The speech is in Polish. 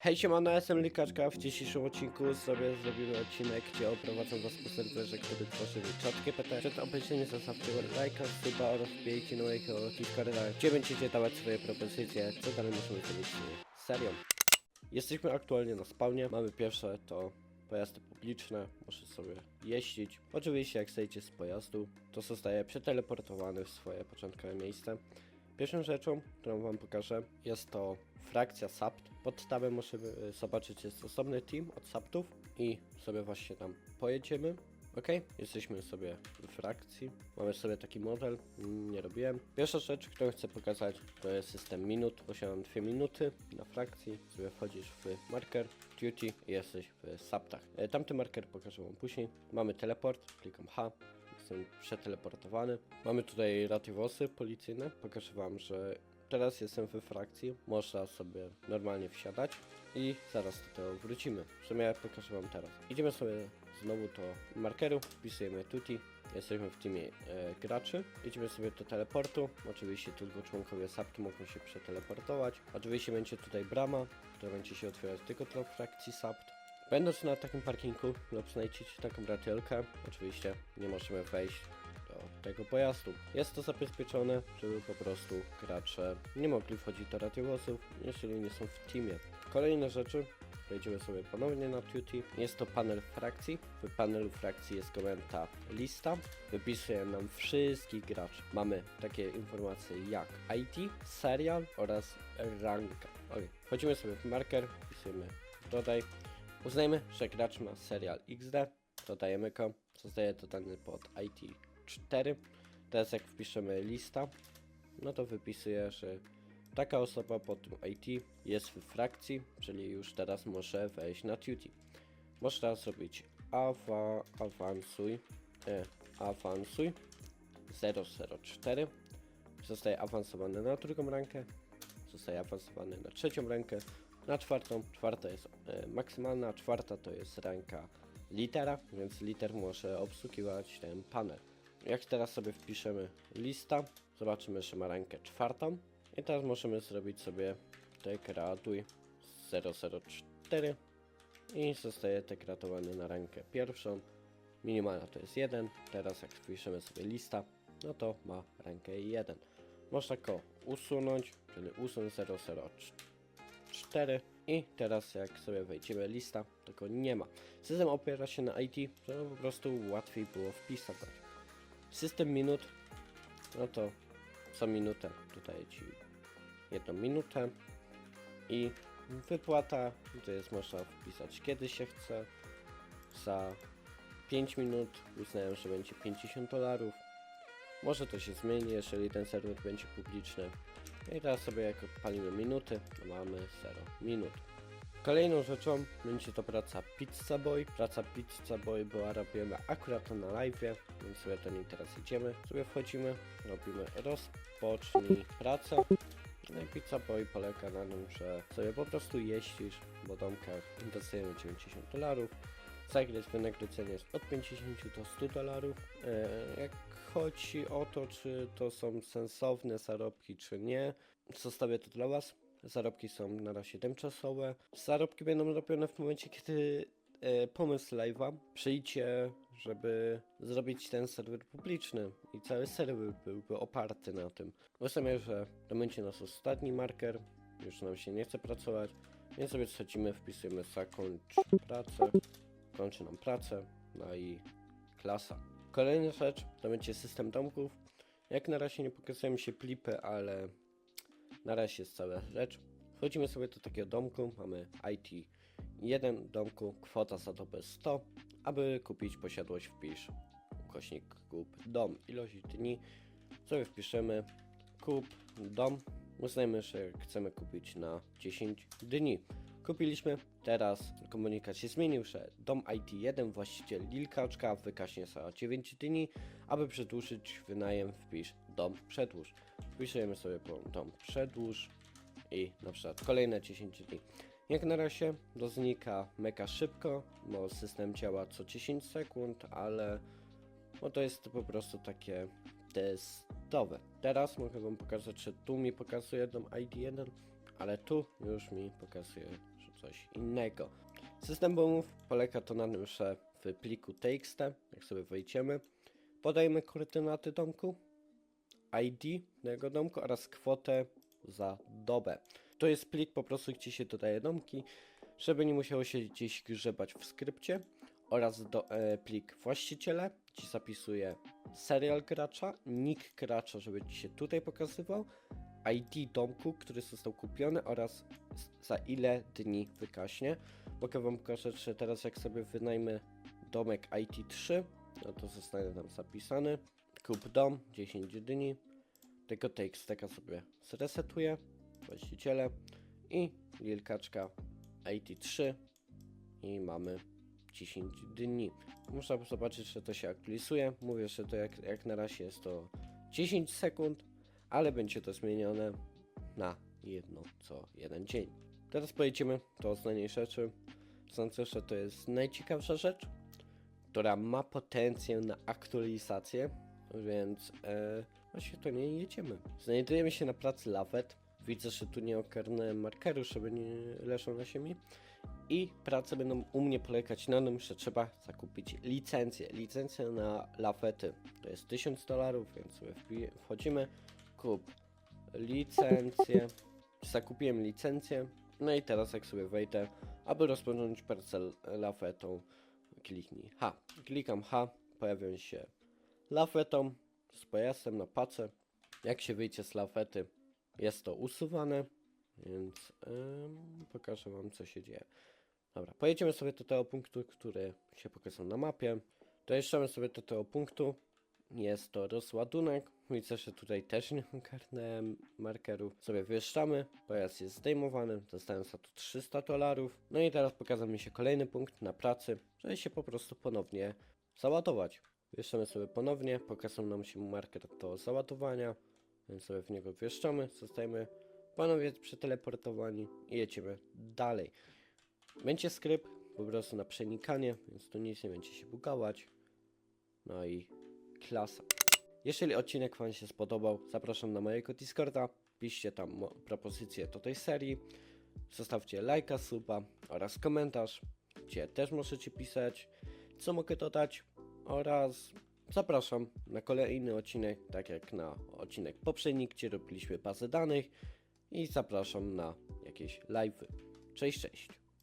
Hej siemano, jestem Likaczka. W dzisiejszym odcinku sobie zrobimy odcinek, gdzie oprowadzam was po serwerze, który tworzył czatkę PT. Przed obejrzeniem zostawcie lajka, suba oraz wbijcie na mojego Discorda, gdzie będziecie dawać swoje propozycje, co dalej możemy zrobić serią. Jesteśmy aktualnie na spawnie, mamy pierwsze to pojazdy publiczne, możecie sobie jeździć. Oczywiście jak zejdziecie z pojazdu, to zostaje przeteleportowany w swoje początkowe miejsce. Pierwszą rzeczą, którą wam pokażę, jest to frakcja SAPT. Pod tabem możemy zobaczyć, jest osobny team od SAPTów i sobie właśnie tam pojedziemy. Ok, jesteśmy sobie w frakcji. Mamy sobie taki model, nie robiłem. Pierwsza rzecz, którą chcę pokazać, to jest system minut. Posiadam dwie minuty na frakcji. Sobie wchodzisz w marker, duty i jesteś w SAPTach. E, Tamty marker pokażę wam później. Mamy teleport, klikam H, jestem przeteleportowany. Mamy tutaj radiowosy policyjne. Pokażę wam, że teraz jestem we frakcji. Można sobie normalnie wsiadać i zaraz do tego wrócimy. W sumie pokażę wam teraz. Idziemy sobie znowu do markeru, wpisujemy tuti. Jesteśmy w teamie e, graczy. Idziemy sobie do teleportu. Oczywiście tylko członkowie SAPT mogą się przeteleportować. Oczywiście będzie tutaj brama, która będzie się otwierać tylko dla frakcji SAPT. Będąc na takim parkingu lub znajdziecie taką radiolkę, oczywiście nie możemy wejść do tego pojazdu. Jest to zabezpieczone, żeby po prostu gracze nie mogli wchodzić do radiowozów, jeżeli nie są w teamie. Kolejne rzeczy, wejdziemy sobie ponownie na duty. Jest to panel frakcji. W panelu frakcji jest komenta lista. Wypisuje nam wszystkich graczy. Mamy takie informacje jak ID, serial oraz ranka. Ok, wchodzimy sobie w marker, wpisujemy dodaj. Uznajmy, że gracz ma serial XD, dodajemy go, zostaje dodany pod IT 4. Teraz jak wpiszemy lista, no to wypisuje, że taka osoba pod tym IT jest w frakcji, czyli już teraz może wejść na duty. Można zrobić awa, awansuj, e, awansuj 004. Zostaje awansowany na drugą rankę, zostaje awansowany na trzecią rękę, na czwartą. Czwarta jest e, maksymalna, czwarta to jest ranka litera, więc liter może obsługiwać ten panel. Jak teraz sobie wpiszemy lista, zobaczymy, że ma rankę czwartą. I teraz możemy zrobić sobie degraduj 004 i zostaje degradowany na rankę pierwszą. Minimalna to jest 1. Teraz jak wpiszemy sobie lista, no to ma rankę 1. Można go usunąć, czyli usun 004 i teraz jak sobie wejdziemy lista, to go nie ma. System opiera się na IT, żeby po prostu łatwiej było wpisać. System minut, no to co minutę tutaj ci jedną minutę i wypłata, to jest można wpisać kiedy się chce. Za 5 minut uznają, że będzie 50 dolarów. Może to się zmieni, jeżeli ten serwer będzie publiczny. I teraz sobie jak odpalimy minuty, to mamy 0 minut. Kolejną rzeczą będzie to praca Pizza Boy. Praca Pizza Boy była robiona akurat na live, więc sobie do niej teraz idziemy. Sobie wchodzimy, robimy rozpocznij pracę. No i Pizza Boy polega na tym, że sobie po prostu jeździsz po domkach, dostajemy 90 dolarów. Za grę wynagrodzenie jest od 50 do 100 dolarów. E, Jak chodzi o to, czy to są sensowne zarobki, czy nie, zostawię to dla Was. Zarobki są na razie tymczasowe. Zarobki będą robione w momencie, kiedy e, pomysł live'a przyjdzie, żeby zrobić ten serwer publiczny i cały serwer byłby oparty na tym. Myślę, że to będzie nasz ostatni marker, już nam się nie chce pracować, więc sobie schodzimy, wpisujemy zakończ pracę, kończy nam pracę, no i klasa. Kolejna rzecz to będzie system domków. Jak na razie nie pokazują się klipy, ale na razie jest cała rzecz. Wchodzimy sobie do takiego domku, mamy IT 1 domku, kwota za dobę 100. Aby kupić posiadłość wpisz ukośnik kup dom, ilość dni. Sobie wpiszemy kup dom. Uznajmy, że chcemy kupić na 10 dni. Kupiliśmy, teraz komunikat się zmienił, że dom IT1 właściciel Lilkaczka wykaśnie za 9 dni. Aby przedłużyć wynajem wpisz dom przedłuż. Wpisujemy sobie dom przedłuż i na przykład kolejne 10 dni. Jak na razie to znika mega szybko, bo system działa co 10 sekund, ale no to jest po prostu takie testowe. Teraz mogę wam pokazać, że tu mi pokazuje dom ID1, ale tu już mi pokazuje, coś innego. System boomów polega to na tym, że w pliku txt, jak sobie wejdziemy, podajemy koordynaty domku, ID tego domku oraz kwotę za dobę. To jest plik po prostu, gdzie się dodaje domki, żeby nie musiało się gdzieś grzebać w skrypcie oraz do, e, plik właściciele, ci zapisuje serial gracza, nick gracza, żeby ci się tutaj pokazywał, ID domku, który został kupiony oraz za ile dni wykaśnie. Mogę wam pokazać, że teraz jak sobie wynajmę domek IT3, no to zostanie tam zapisany. Kup dom, 10 dni. Tego teksteka sobie zresetuję, właściciele i lilkaczka IT3 i mamy 10 dni. Można zobaczyć, że to się aktualizuje. Mówię, że to jak, jak na razie jest to 10 sekund, ale będzie to zmienione na jedno co jeden dzień. Teraz pojedziemy do ostatniej rzeczy. Sądzę, że to jest najciekawsza rzecz, która ma potencjał na aktualizację, więc e, właśnie to nie jedziemy. Znajdujemy się na pracy Lawet. Widzę, że tu nie ogarnąłem markeru, żeby nie leżał na ziemi. I prace będą u mnie polegać na tym, że trzeba zakupić licencję. Licencję na lawety to jest 1000 dolarów, więc sobie wchodzimy. Kup licencję. Zakupiłem licencję. No i teraz jak sobie wejdę, aby rozpocząć pracę lawetą, kliknij H. Klikam H, pojawią się lawetą z pojazdem na pace. Jak się wyjdzie z lawety, jest to usuwane, więc pokażę wam co się dzieje. Dobra, pojedziemy sobie do tego punktu, który się pokazał na mapie. Dojeżdżamy sobie do tego punktu. Jest to rozładunek. Widzę, że tutaj też nie ogarnąłem markerów. Sobie wyjeżdżamy, pojazd jest zdejmowany, dostałem za to 300 dolarów. No i teraz pokazał mi się kolejny punkt na pracy, żeby się po prostu ponownie załadować. Wjeżdżamy sobie ponownie, pokazał nam się marker do załadowania, więc sobie w niego wjeżdżamy, zostajemy ponownie przeteleportowani i jedziemy dalej. Będzie skrypt po prostu na przenikanie, więc tu nic nie będzie się bugować. No i klasa. Jeżeli odcinek Wam się spodobał, zapraszam na mojego Discorda. Piszcie tam propozycje do tej serii. Zostawcie lajka, suba oraz komentarz, gdzie też możecie pisać, co mogę dodać. Oraz zapraszam na kolejny odcinek, tak jak na odcinek poprzedni, gdzie robiliśmy bazę danych. I zapraszam na jakieś live'y. Cześć, cześć.